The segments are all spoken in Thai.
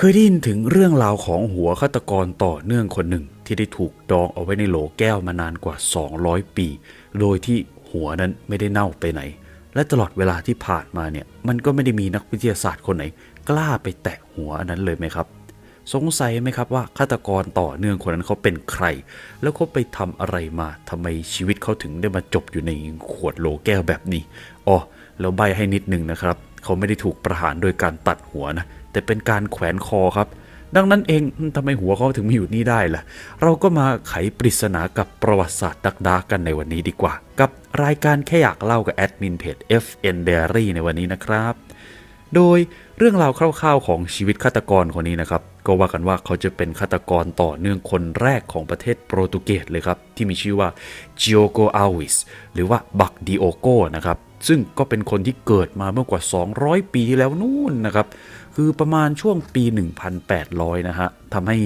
เคยได้ยินถึงเรื่องราวของหัวฆาตกรต่อเนื่องคนหนึ่งที่ได้ถูกดองเอาไว้ในโหลแก้วมานานกว่า 200 ปี โดยที่หัวนั้นไม่ได้เน่าไปไหน และตลอดเวลาที่ผ่านมาเนี่ย มันก็ไม่ได้มีนักวิทยาศาสตร์คนไหน กล้าไปแตะหัวอันนั้นเลยไหมครับ สงสัยไหมครับว่าฆาตกรต่อเนื่องคนนั้นเขาเป็นใคร แล้วเขาไปทำอะไรมาทำไมชีวิตเขาถึงได้มาจบอยู่ในขวดโหลแก้วแบบนี้อ๋อแล้วใบให้นิดนึงนะครับ เขาไม่ได้ถูกประหารโดยการตัดหัวนะ แต่เป็นการแขวนคอครับ ดังนั้นเองทำไมหัวเขาถึงมาอยู่นี่ได้ล่ะ เราก็มาไขปริศนากับประวัติศาสตร์ดักดากกันในวันนี้ดีกว่า กับรายการแค่อยากเล่ากับแอดมินเพจ FN Diary ในวันนี้นะครับ โดยเรื่องราวคร่าวๆของชีวิตฆาตกรคนนี้นะครับ ก็ว่ากันว่าเขาจะเป็นฆาตกรต่อเนื่องคนแรกของประเทศโปรตุเกสเลยครับ ที่มีชื่อว่า g i o g o Alves หรือว่าบักดิโอโกนะครับ ซึ่งก็เป็นคนที่เกิดมาเมื่อกว่า 200 ปีที่แล้วนู่นนะครับ คือประมาณช่วงปี 1800 นะฮะทำให้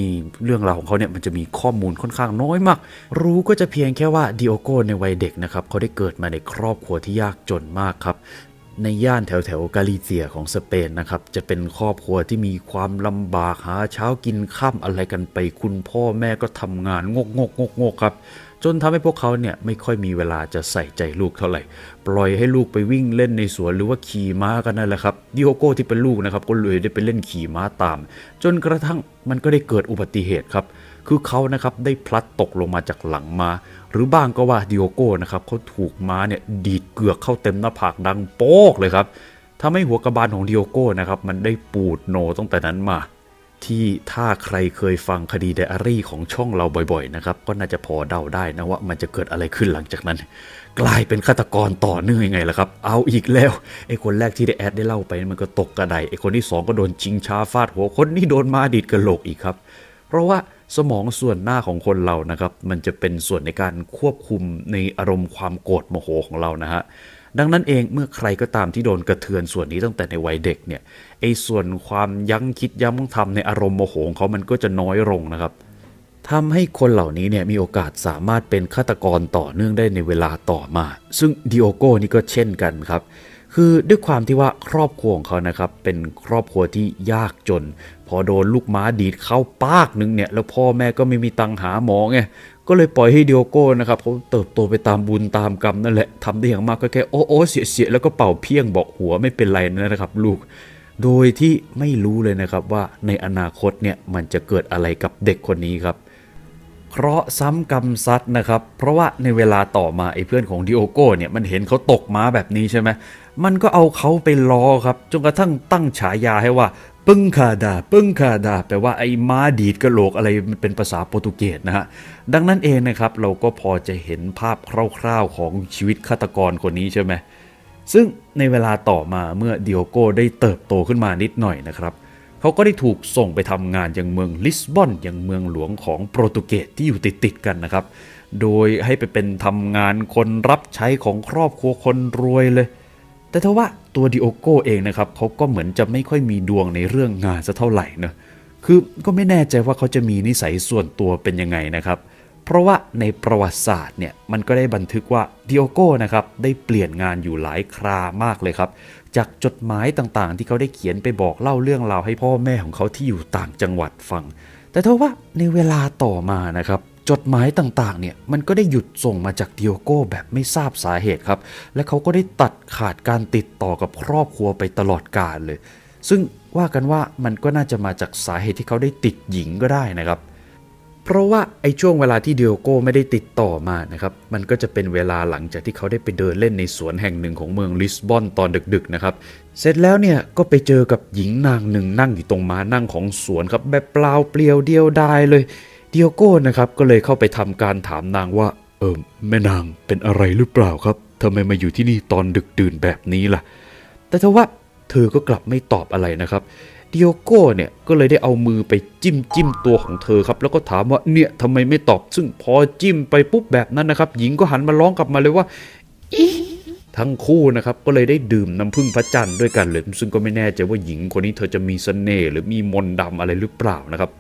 เรื่องราวของเขาเนี่ยมันจะมีข้อมูลค่อนข้างน้อยมาก รู้ก็จะเพียงแค่ว่าดิโอโกในวัยเด็กนะครับเขาได้เกิดมาในครอบครัวที่ยากจนมากครับในย่านแถวแถวกาลิเซียของสเปนนะครับ จะเป็นครอบครัวที่มีความลำบากหาเช้ากินข้ามอะไรกันไป คุณพ่อแม่ก็ทำงานงกงกงกงกครับ จนทำให้พวกเขาเนี่ยไม่ค่อยมีเวลาจะใส่ใจลูกเท่าไหร่ ปล่อยให้ลูกไปวิ่งเล่นในสวนหรือว่าขี่ม้ากันนั่นแหละครับดิโอโก้ที่เป็นลูกนะครับก็เลยได้ไปเล่นขี่ม้าตาม จนกระทั่งมันก็ได้เกิดอุบัติเหตุครับ คือเขานะครับได้พลัดตกลงมาจากหลังม้า หรือบ้างก็ว่าดิโอโก้นะครับเขาถูกม้าเนี่ยดีดเกือกเข้าเต็มหน้าผากดังโป๊กเลยครับทำให้หัวกระบาลของดิโอโก้นะครับมันได้ปูดโนตั้งแต่นั้นมา ที่ถ้าใครเคยฟังคดีไดอารี่ของช่องเราบ่อยๆนะครับ ก็น่าจะพอเดาได้นะว่ามันจะเกิดอะไรขึ้นหลังจากนั้น กลายเป็นฆาตกรต่อเนื่องยังไงล่ะครับ เอาอีกแล้วไอ้คนแรกที่ได้แอดได้เล่าไปมันก็ตกกระไดไอ้คนที่สองก็โดนจิงชาฟาดหัวคนนี้โดนมาดีดกระโหลกอีกครับ เพราะว่าสมองส่วนหน้าของคนเรานะครับ มันจะเป็นส่วนในการควบคุมในอารมณ์ความโกรธโมโหของเรานะฮะดังนั้นเองเมื่อใครก็ตามที่โดนกระเทือนส่วนนี้ตั้งแต่ในวัยเด็กเนี่ย ไอ้ส่วนความยั้งคิดยั้งทำในอารมณ์โมโหของเขามันก็จะน้อยลงนะครับทำให้คนเหล่านี้เนี่ยมีโอกาสสามารถเป็นฆาตกรต่อเนื่องได้ในเวลาต่อมา ซึ่งดิโอโก้นี่ก็เช่นกันครับ คือด้วยความที่ว่าครอบครัวของเขานะครับ เป็นครอบครัวที่ยากจน พอโดนลูกม้าดีดเข้าปากนึงเนี่ย แล้วพ่อแม่ก็ไม่มีตังหาหมอไงก็เลยปล่อยให้ดิโอโก้นะครับเขาเติบโตไปตามบุญตามกรรมนั่นแหละทำได้อย่างมากก็แค่โอ้โอ้เสียเสียแล้วก็เป่าเพียงบอกหัวไม่เป็นไรนะครับ ลูก โดยที่ไม่รู้เลยนะครับว่าในอนาคตเนี่ยมันจะเกิดอะไรกับเด็กคนนี้ครับเคราะห์ซ้ำกรรมซัดนะครับ เพราะว่าในเวลาต่อมาไอ้เพื่อนของดิโอโก้เนี่ยมันเห็นเขาตกม้าแบบนี้ใช่ไหมมันก็เอาเขาไปล้อครับจนกระทั่งตั้งฉายาให้ว่าปึ้งคาดาปึ้งคาดาแปลว่าไอ้ม้าดีดกระโหลกอะไรมันเป็นภาษาโปรตุเกสนะฮะดังนั้นเองนะครับเราก็พอจะเห็นภาพคร่าวๆของชีวิตฆาตกรคนนี้ใช่ไหม ซึ่งในเวลาต่อมาเมื่อดิโอโกได้เติบโตขึ้นมานิดหน่อยนะครับเขาก็ได้ถูกส่งไปทำงานยังเมืองลิสบอนยังเมืองหลวงของโปรตุเกสที่อยู่ติดๆกันนะครับ โดยให้ไปเป็นทำงานคนรับใช้ของครอบครัวคนรวยเลย แต่ทว่าตัวดิโอโกเองนะครับเขาก็เหมือนจะไม่ค่อยมีดวงในเรื่องงานสักเท่าไหร่นะคือก็ไม่แน่ใจว่าเขาจะมีนิสัยส่วนตัวเป็นยังไงนะครับเเพราะว่าในประวัติศาสตร์เนี่ยมันก็ได้บันทึกว่าดิโอโก้นะครับได้เปลี่ยนงานอยู่หลายครามากเลยครับ จากจดหมายต่างๆ ที่เขาได้เขียนไปบอกเล่าเรื่องราวให้พ่อแม่ของเขาที่อยู่ต่างจังหวัดฟัง แต่เท่าว่าในเวลาต่อมานะครับจดหมายต่างๆ เนี่ยมันก็ได้หยุดส่งมาจากดิโอโก้แบบไม่ทราบสาเหตุครับ และเขาก็ได้ตัดขาดการติดต่อกับครอบครัวไปตลอดกาลเลย ซึ่งว่ากันว่ามันก็น่าจะมาจากสาเหตุที่เขาได้ติดหญิงก็ได้นะครับ เพราะว่าไอ้ช่วงเวลาที่เดิโอโก้ไม่ได้ติดต่อมานะครับ มันก็จะเป็นเวลาหลังจากที่เขาได้ไปเดินเล่นในสวนแห่งหนึ่งของเมืองลิสบอนตอนดึกๆนะครับ เสร็จแล้วเนี่ยก็ไปเจอกับหญิงนางหนึ่งนั่งอยู่ตรงม้านั่งของสวนครับแบบเปล่าเปลี่ยวเดียวดายเลย เดิโอโก้นะครับก็เลยเข้าไปทำการถามนางว่า เออแม่นางเป็นอะไรหรือเปล่าครับทำไมมาอยู่ที่นี่ตอนดึกดื่นแบบนี้ล่ะ แต่ทว่าเธอก็กลับไม่ตอบอะไรนะครับ ดิโอโก้เนี่ยก็เลยได้เอามือไปจิ้มจิ้มตัวของเธอครับ แล้วก็ถามว่าเนี่ยทำไมไม่ตอบ ซึ่งพอจิ้มไปปุ๊บแบบนั้นนะครับ หญิงก็หันมาร้องกลับมาเลยว่าทั้งคู่นะครับก็เลยได้ดื่มน้ำผึ้งพระจันทร์ด้วยกันเลย ซึ่งก็ไม่แน่ใจว่าหญิงคนนี้เธอจะมีเสน่ห์หรือมีมนต์ดำอะไรหรือเปล่านะครับ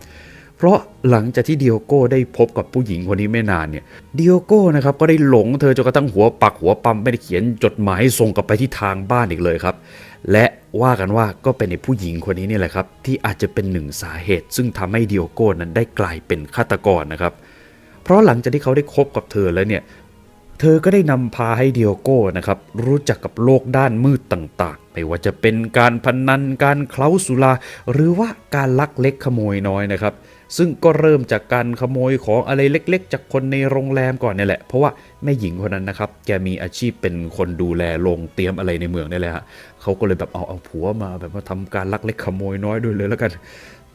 เพราะหลังจากที่เดิโอโก้ได้พบกับผู้หญิงคนนี้ไม่นานเนี่ยเดิโอโก้นะครับก็ได้หลงเธอจนกระทั่งหัวปักหัวปั๊มไม่ได้เขียนจดหมายส่งกลับไปที่ทางบ้านอีกเลยครับ และ ว่ากันว่าก็เป็นในผู้หญิงคนนี้นี่แหละครับ ที่อาจจะเป็นหนึ่งสาเหตุ ซึ่งทำให้ดิโอโก้นั้นได้กลายเป็นฆาตกรนะครับ เพราะหลังจากที่เขาได้คบกับเธอแล้วเนี่ย เธอก็ได้นำพาให้เดิโอโก้นะครับรู้จักกับโลกด้านมืดต่างๆ ไม่ว่าจะเป็นการพนันการเคล้าสุราหรือว่าการลักเล็กขโมยน้อยนะครับซึ่งก็เริ่มจากการขโมยของอะไรเล็กๆ จากคนในโรงแรมก่อนเนี่ยแหละ เพราะว่าแม่หญิงคนนั้นนะครับ แกมีอาชีพเป็นคนดูแลโรงเตรียมอะไรในเมืองนี่แหละฮะเขาก็เลยแบบเอาเอาผัวมาแบบมาทำการลักเล็กขโมยน้อยด้วยเลยแล้วกัน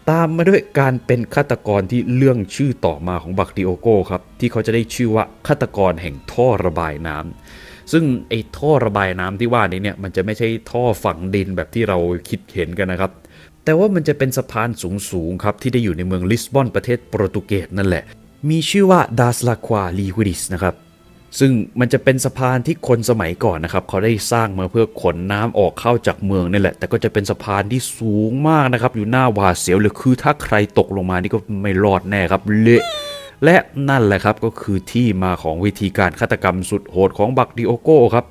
ตามมาด้วยการเป็นฆาตกรที่เรื่องชื่อต่อมาของบักดิโอโกครับ ที่เขาจะได้ชื่อว่าฆาตกรแห่งท่อระบายน้ำซึ่งไอ้ท่อระบายน้ำที่ว่านี้เนี่ยมันจะไม่ใช่ท่อฝังดินแบบที่เราคิดเห็นกันนะครับ แต่ว่ามันจะเป็นสะพานสูงๆครับที่ได้อยู่ในเมืองลิสบอนประเทศโปรตุเกสนั่นแหละ มีชื่อว่าดาสลาควาลีวิดิสนะครับ ซึ่งมันจะเป็นสะพานที่คนสมัยก่อนนะครับ เขาได้สร้างมาเพื่อขนน้ำออกเข้าจากเมืองนี่แหละ แต่ก็จะเป็นสะพานที่สูงมากนะครับ อยู่หน้าหวาดเสียวเลยคือถ้าใครตกลงมานี่ก็ไม่รอดแน่ครับเละและนั่นแหละครับก็คือที่มาของวิธีการฆาตกรรมสุดโหดของบักดิโอโก้ครับ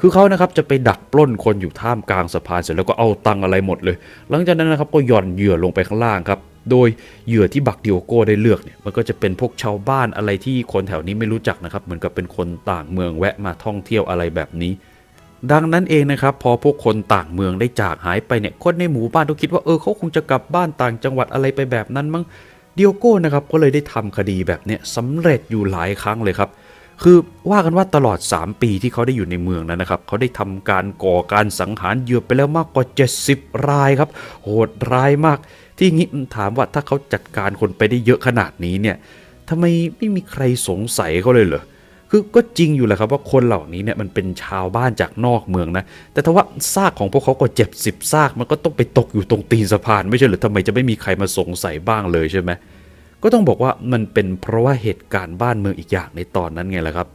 คือเขานะครับจะไปดักปล้นคนอยู่ท่ามกลางสะพานเสร็จแล้วก็เอาตังอะไรหมดเลย หลังจากนั้นนะครับก็หย่อนเหยื่อลงไปข้างล่างครับ โดยเหยื่อที่บักดิโอโก้ได้เลือกเนี่ยมันก็จะเป็นพวกชาวบ้านอะไรที่คนแถวนี้ไม่รู้จักนะครับ เหมือนกับเป็นคนต่างเมืองแวะมาท่องเที่ยวอะไรแบบนี้ ดังนั้นเองนะครับ พอพวกคนต่างเมืองได้จากหายไปเนี่ยคนในหมู่บ้านก็คิดว่าเออเขาคงจะกลับบ้านต่างจังหวัดอะไรไปแบบนั้นมั้งดิโอโก้นะครับก็เลยได้ทำคดีแบบเนี้ยสำเร็จอยู่หลายครั้งเลยครับ คือว่ากันว่าตลอด 3 ปีที่เขาได้อยู่ในเมืองนั้นนะครับ เขาได้ทำการก่อการสังหารเหยื่อไปแล้วมากกว่า 70 รายครับ โหดร้ายมาก ที่งี้ถามว่าถ้าเขาจัดการคนไปได้เยอะขนาดนี้เนี่ยทำไมไม่มีใครสงสัยเขาเลยเหรอคือก็จริงอยู่แหละครับว่าคนเหล่านี้เนี่ยมันเป็นชาวบ้านจากนอกเมืองนะ แต่ถ้าว่าซากของพวกเขาก็เจ็บสิบซากมันก็ต้องไปตกอยู่ตรงตีนสะพานไม่ใช่หรือทำไมจะไม่มีใครมาสงสัยบ้างเลยใช่ไหม ก็ต้องบอกว่ามันเป็นเพราะว่าเหตุการณ์บ้านเมืองอีกอย่างในตอนนั้นไงล่ะครับ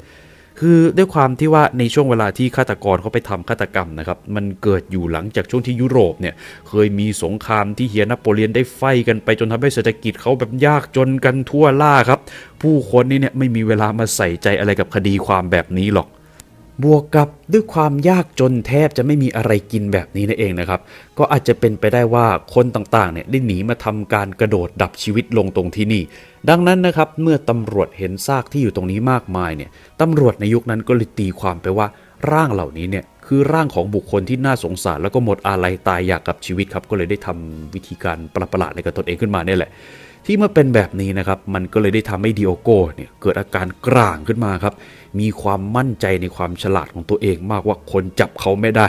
คือด้วยความที่ว่าในช่วงเวลาที่ฆาตกรเขาไปทำฆาตกรรมนะครับ มันเกิดอยู่หลังจากช่วงที่ยุโรปเนี่ยเคยมีสงครามที่เฮียนโปเลียนได้ไฟกันไปจนทำให้เศรษฐกิจเขาแบบยากจนกันทั่วล่าครับ ผู้คนนี่เนี่ยไม่มีเวลามาใส่ใจอะไรกับคดีความแบบนี้หรอก บวกกับด้วยความยากจนแทบจะไม่มีอะไรกินแบบนี้นั่นเองนะครับ ก็อาจจะเป็นไปได้ว่าคนต่างๆเนี่ยได้หนีมาทำการกระโดดดับชีวิตลงตรงที่นี่ ดังนั้นนะครับเมื่อตำรวจเห็นซากที่อยู่ตรงนี้มากมายเนี่ยตำรวจในยุคนั้นก็เลยตีความไปว่า ร่างเหล่านี้เนี่ยคือร่างของบุคคลที่น่าสงสารแล้วก็หมดอาลัยตายอยากกับชีวิตครับ ก็เลยได้ทำวิธีการประหลาดๆอะไรกับตนเองขึ้นมาเนี่ยแหละ ที่เมื่อเป็นแบบนี้นะครับ มันก็เลยได้ทำให้ดิโอโกเนี่ยเกิดอาการกร่างขึ้นมาครับ มีความมั่นใจในความฉลาดของตัวเองมากว่าคนจับเขาไม่ได้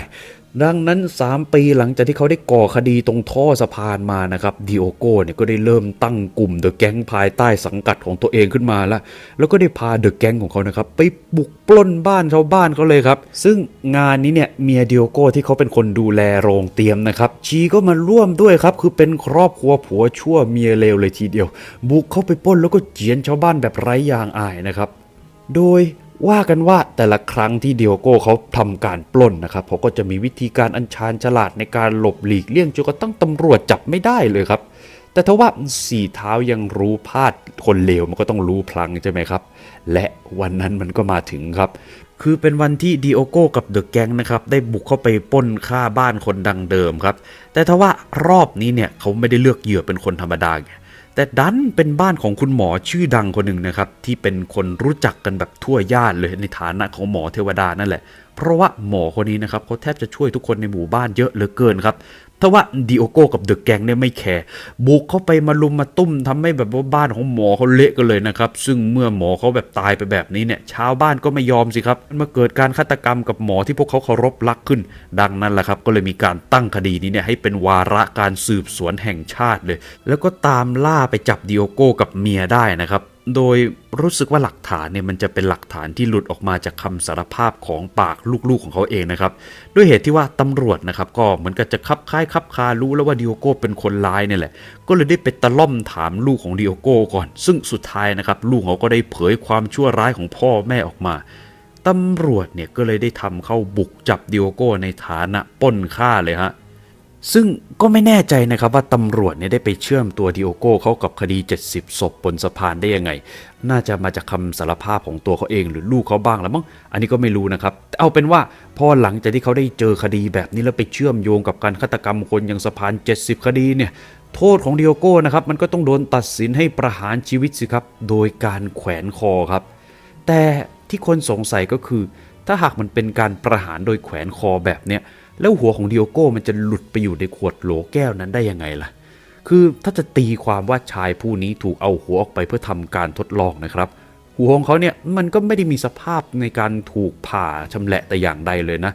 ดังนั้น 3 ปีหลังจากที่เขาได้ก่อคดีตรงท่อสะพานมานะครับดิโอโกเนี่ยก็ได้เริ่มตั้งกลุ่มเดอะแก๊งภายใต้สังกัดของตัวเองขึ้นมาแล้วแล้วก็ได้พาเดอะแก๊งของเขานะครับไปบุกปล้นบ้านชาวบ้านเขาเลยครับ ซึ่งงานนี้เนี่ยเมียดิโอโกที่เขาเป็นคนดูแลโรงเตรียมนะครับชีก็มาร่วมด้วยครับคือเป็นครอบครัวผัวชั่วเมียเลวเลยทีเดียว บุกเข้าไปปล้นแล้วก็เจียนชาวบ้านแบบไร้ยางอายนะครับโดย ว่ากันว่าแต่ละครั้งที่เดียโก้เขาทำการปล้นนะครับเขาก็จะมีวิธีการอัญชานฉลาดในการหลบหลีกเลี่ยงจนกระทั่งตำรวจจับไม่ได้เลยครับ แต่ถ้าว่าสี่เท้ายังรู้พลาดคนเลวมันก็ต้องรู้พลังใช่ไหมครับ และวันนั้นมันก็มาถึงครับ คือเป็นวันที่ดิโอโก้กับเดอะแก๊งนะครับได้บุกเข้าไปปล้นฆ่าบ้านคนดังเดิมครับ แต่ถ้าว่ารอบนี้เนี่ยเขาไม่ได้เลือกเหยื่อเป็นคนธรรมดาไง แต่ดันเป็นบ้านของคุณหมอชื่อดังคนหนึ่งนะครับ ที่เป็นคนรู้จักกันแบบทั่วญาติเลยในฐานะของหมอเทวดานั่นแหละ เพราะว่าหมอคนนี้นะครับเขาแทบจะช่วยทุกคนในหมู่บ้านเยอะเหลือเกินครับ ถ้าว่าดิโอโก้กับเดอะแกงเนี่ยไม่แคร์บุกเข้าไปมาลุมมาตุ้มทำให้แบบว่าบ้านของหมอเขาเละกันเลยนะครับ ซึ่งเมื่อหมอเขาแบบตายไปแบบนี้เนี่ยชาวบ้านก็ไม่ยอมสิครับมันมาเกิดการฆาตกรรมกับหมอที่พวกเขาเคารพรักขึ้น ดังนั้นแหละครับ ก็เลยมีการตั้งคดีนี้เนี่ยให้เป็นวาระการสืบสวนแห่งชาติเลย แล้วก็ตามล่าไปจับดิโอโก้กับเมียได้นะครับ โดยรู้สึกว่าหลักฐานเนี่ยมันจะเป็นหลักฐานที่หลุดออกมาจากคำสารภาพของปากลูกๆของเขาเองนะครับ ด้วยเหตุที่ว่าตำรวจนะครับ ก็เหมือนกับจะคับคล้ายคับคารู้แล้วว่าดิโอโก้เป็นคนร้ายเนี่ยแหละ ก็เลยได้ไปตะล่อมถามลูกของดิโอโก้ก่อน ซึ่งสุดท้ายนะครับ ลูกเขาก็ได้เผยความชั่วร้ายของพ่อแม่ออกมาตำรวจเนี่ยก็เลยได้ทำเข้าบุกจับดิโอโก้ในฐานะป้นฆ่าเลยฮะ ซึ่งก็ไม่แน่ใจนะครับว่าตำรวจเนี่ยได้ไปเชื่อมตัวดิโอโก้เข้ากับคดี 70 ศพบนสะพานได้ยังไง น่าจะมาจากคำสารภาพของตัวเขาเองหรือลูกเขาบ้างแล้วมั้ง อันนี้ก็ไม่รู้นะครับแต่เอาเป็นว่าพอหลังจากที่เขาได้เจอคดีแบบนี้แล้วไปเชื่อมโยงกับการฆาตกรรมคนอย่างสะพาน 70 คดีเนี่ยโทษของดิโอโก้นะครับมันก็ต้องโดนตัดสินให้ประหารชีวิตสิครับ โดยการแขวนคอครับ แต่ที่คนสงสัยก็คือ ถ้าหากมันเป็นการประหารโดยแขวนคอแบบเนี้ย แล้วหัวของดิโอโก้มันจะหลุดไปอยู่ในขวดโหลแก้วนั้นได้ยังไงล่ะ คือถ้าจะตีความว่าชายผู้นี้ถูกเอาหัวออกไปเพื่อทำการทดลองนะครับ หัวของเขาเนี่ยมันก็ไม่ได้มีสภาพในการถูกผ่าชำแหละแต่อย่างใดเลยนะ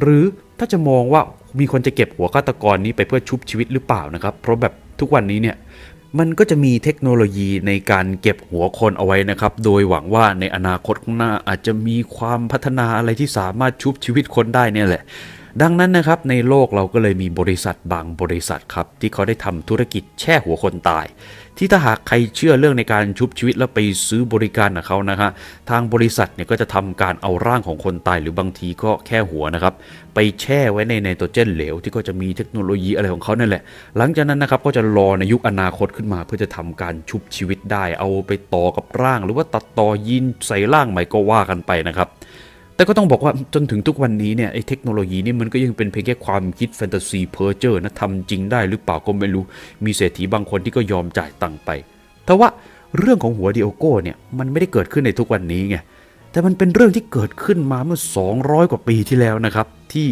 หรือถ้าจะมองว่ามีคนจะเก็บหัวฆาตกรนี้ไปเพื่อชุบชีวิตหรือเปล่านะครับ เพราะแบบทุกวันนี้เนี่ยมันก็จะมีเทคโนโลยีในการเก็บหัวคนเอาไว้นะครับ โดยหวังว่าในอนาคตข้างหน้าอาจจะมีความพัฒนาอะไรที่สามารถชุบชีวิตคนได้เนี่ยแหละ ดังนั้นนะครับในโลกเราก็เลยมีบริษัทบางบริษัทครับ ที่เขาได้ทำธุรกิจแช่หัวคนตาย ที่ถ้าหากใครเชื่อเรื่องในการชุบชีวิตแล้วไปซื้อบริการกับเขานะฮะทางบริษัทเนี่ยก็จะทำการเอาร่างของคนตายหรือบางทีก็แค่หัวนะครับไปแช่ไว้ในไนโตรเจนเหลว ที่ก็จะมีเทคโนโลยีอะไรของเขานั่นแหละ หลังจากนั้นนะครับก็จะรอในยุคอนาคตขึ้นมา เพื่อจะทำการชุบชีวิตได้ เอาไปต่อกับร่าง หรือว่าตัดต่อยีนใส่ร่างใหม่ก็ว่ากันไปนะครับ แต่ก็ต้องบอกว่าจนถึงทุกวันนี้เนี่ยไอ้เทคโนโลยีนี่มันก็ยังเป็นเพียงแค่ความคิดแฟนตาซีเพอร์เจอร์นะทำจริงได้หรือเปล่าก็ไม่รู้ มีเศรษฐีบางคนที่ก็ยอมจ่ายตังค์ไปแต่ว่าเรื่องของหัวดิโอโก้เนี่ยมันไม่ได้เกิดขึ้นในทุกวันนี้ไงแต่มันเป็นเรื่องที่เกิดขึ้นมาเมื่อ 200 กว่าปีที่แล้วนะครับ ที่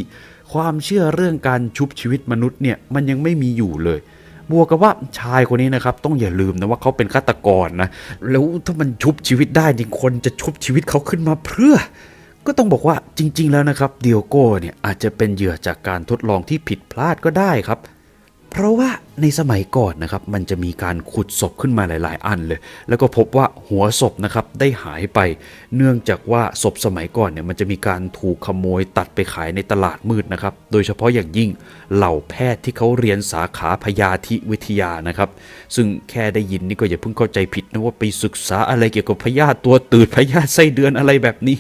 ความเชื่อเรื่องการชุบชีวิตมนุษย์เนี่ยมันยังไม่มีอยู่เลยบวกกับว่าชายคนนี้นะครับ ต้องอย่าลืมนะว่าเขาเป็นฆาตกรนะแล้วถ้ามันชุบชีวิตได้จริงคนจะชุบชีวิตเขาขึ้นมาเพื่อ ก็ต้องบอกว่าจริง ๆ แล้วนะครับเดียโก้เนี่ยอาจจะเป็นเหยื่อจากการทดลองที่ผิดพลาดก็ได้ครับ เพราะว่าในสมัยก่อนนะครับมันจะมีการขุดศพขึ้นมาหลาย ๆ อันเลย แล้วก็พบว่าหัวศพนะครับได้หายไป เนื่องจากว่าศพสมัยก่อนเนี่ยมันจะมีการถูกขโมยตัดไปขายในตลาดมืดนะครับ โดยเฉพาะอย่างยิ่งเหล่าแพทย์ที่เขาเรียนสาขาพยาธิวิทยานะครับ ซึ่งแค่ได้ยินนี่ก็อย่าเพิ่งเข้าใจผิดนะว่าไปศึกษาอะไรเกี่ยวกับพยาธิตัวตืดพยาธิไส้เดือนอะไรแบบนี้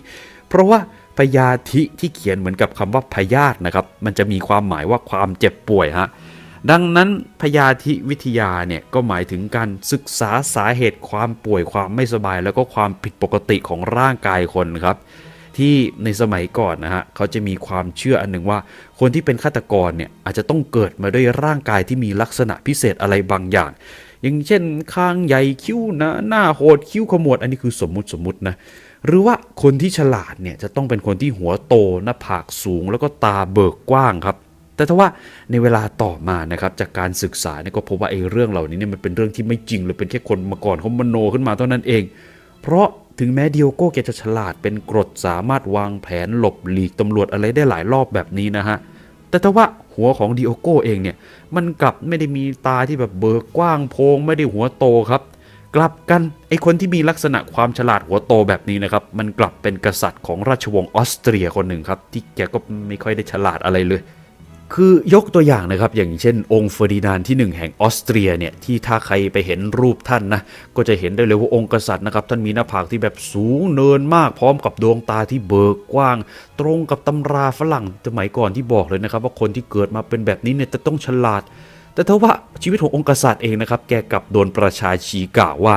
เพราะว่าพยาธิที่เขียนเหมือนกับคำว่าพยาธินะครับ มันจะมีความหมายว่าความเจ็บป่วยฮะดังนั้นพยาธิวิทยาเนี่ยก็หมายถึงการศึกษาสาเหตุความป่วยความไม่สบาย แล้วก็ความผิดปกติของร่างกายคนครับที่ในสมัยก่อนนะฮะเขาจะมีความเชื่ออันหนึ่งว่า คนที่เป็นฆาตกรเนี่ยอาจจะต้องเกิดมาด้วยร่างกายที่มีลักษณะพิเศษอะไรบางอย่าง อย่างเช่นคางใหญ่คิ้วหนะหน้าโหดคิ้วขมวดอันนี้คือสมมุติสมมุตินะ หรือว่าคนที่ฉลาดเนี่ยจะต้องเป็นคนที่หัวโตหน้าผากสูง แล้วก็ตาเบิกกว้างครับ แต่ถ้าว่าในเวลาต่อมานะครับจากการศึกษาเนี่ยก็พบว่าไอ้เรื่องเหล่านี้เนี่ยมันเป็นเรื่องที่ไม่จริงเลยเป็นแค่คนมาก่อนเขามโนขึ้นมาเท่านั้นเอง เพราะถึงแม้ดิโอโก้แกจะฉลาดเป็นกรดสามารถวางแผนหลบหลีกตำรวจอะไรได้หลายรอบแบบนี้นะฮะแต่ถ้าว่าหัวของดิโอโก้เองเนี่ยมันกลับไม่ได้มีตาที่แบบเบิกกว้างโพงไม่ได้หัวโตครับ กลับกันไอคนที่มีลักษณะความฉลาดหัวโตแบบนี้นะครับ มันกลับเป็นกษัตริย์ของราชวงศ์ออสเตรียคนหนึ่งครับ ที่แกก็ไม่ค่อยได้ฉลาดอะไรเลย คือยกตัวอย่างนะครับ อย่างเช่น องค์เฟอร์ดินานที่หนึ่งแห่งออสเตรียเนี่ยที่ถ้าใครไปเห็นรูปท่านนะก็จะเห็นได้เลยว่าองค์กษัตริย์นะครับท่านมีหน้าผากที่แบบสูงเนินมากพร้อมกับดวงตาที่เบิกกว้าง ตรงกับตำราฝรั่งสมัยก่อนที่บอกเลยนะครับ ว่าคนที่เกิดมาเป็นแบบนี้เนี่ยจะต้องฉลาด แต่ถ้าว่าชีวิตขององค์กษัตริย์เองนะครับ แกกลับโดนประชาชีกล่าวว่า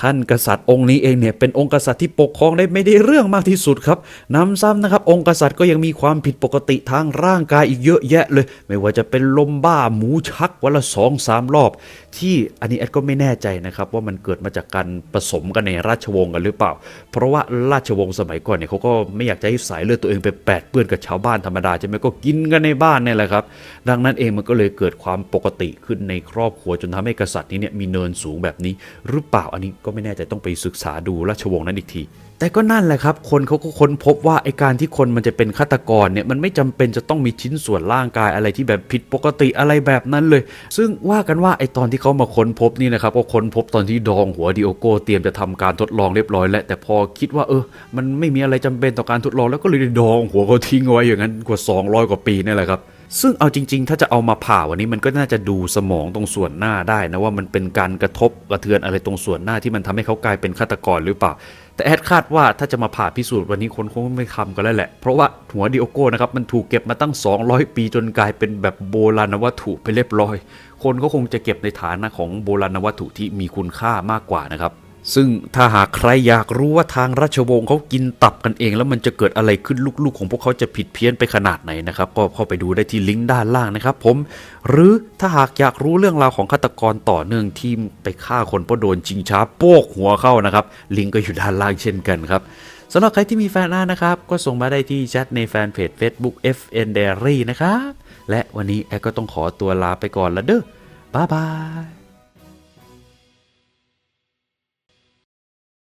ท่านกษัตริย์องค์นี้เองเนี่ยเป็นองค์กษัตริย์ที่ปกครองได้ไม่ได้เรื่องมากที่สุดครับน้ำซ้ำนะครับ องค์กษัตริย์ก็ยังมีความผิดปกติทางร่างกายอีกเยอะแยะเลย ไม่ว่าจะเป็นลมบ้าหมูชักวันละสองสามรอบ ที่อันนี้แอดก็ไม่แน่ใจนะครับ ว่ามันเกิดมาจากการผสมกันในราชวงศ์กันหรือเปล่า เพราะว่าราชวงศ์สมัยก่อนเนี่ยเขาก็ไม่อยากจะให้สายเลือดตัวเองไปแปดเปื้อนกับชาวบ้านธรรมดาใช่ไหมก็กินกันในบ้านเนี่ยแหละครับดังนั้นเองมันก็เลยเกิดความปกติขึ้นในครอบครัวจนทำให้กษัตริย์นี้เนี่ยมีเนินสูงแบบนี้หรือเปล่าอันนี้ก็ไม่แน่ใจต้องไปศึกษาดูราชวงศ์นั้นอีกที แต่ก็นั่นแหละครับ คนเขาก็ค้นพบว่าไอการที่คนมันจะเป็นฆาตกรเนี่ยมันไม่จำเป็นจะต้องมีชิ้นส่วนร่างกายอะไรที่แบบผิดปกติอะไรแบบนั้นเลย ซึ่งว่ากันว่าไอตอนที่เขามาค้นพบนี่นะครับก็ค้นพบตอนที่ดองหัวดิโอโกเตรียมจะทำการทดลองเรียบร้อยแล้วแต่พอคิดว่าเออ มันไม่มีอะไรจำเป็นต่อการทดลองแล้วก็เลยดองหัวเขาทิ้งไว้อย่างนั้นกว่า 200 กว่าปีนี่แหละครับ ซึ่งเอาจริง ๆ ถ้าจะเอามาผ่าวันนี้มันก็น่าจะดูสมองตรงส่วนหน้าได้นะว่ามันเป็นการกระทบกระเทือนอะไรตรงส่วนหน้าที่มันทำให้เขากลายเป็นฆาตกรหรือเปล่า แต่แอดคาดว่าถ้าจะมาผ่าพิสูจน์วันนี้คนคงไม่ทำกันแล้วแหละ เพราะว่าหัวดิโอโก้นะครับมันถูกเก็บมาตั้ง 200 ปีจนกลายเป็นแบบโบราณวัตถุไปเรียบร้อย คนก็คงจะเก็บในฐานะของโบราณวัตถุที่มีคุณค่ามากกว่านะครับ ซึ่งถ้าหากใครอยากรู้ว่าทางราชวงศ์เขากินตับกันเอง แล้วมันจะเกิดอะไรขึ้นลูกๆ ของพวกเขาจะผิดเพี้ยนไปขนาดไหนนะครับ ก็เข้าไปดูได้ที่ลิงก์ด้านล่างนะครับ ผม หรือถ้าหากอยากรู้เรื่องราวของฆาตกรต่อเนื่องที่ไปฆ่าคนเพราะโดนชิงช้าโปกหัวเข้านะครับ ลิงก์ก็อยู่ด้านล่างเช่นกันครับสำหรับใครที่มีแฟนอาร์นะครับ ก็ส่งมาได้ที่แชทในแฟนเพจ Facebook FN Diary นะครับและวันนี้แอก็ต้องขอตัวลาไปก่อนละเด้อบ๊ายบาย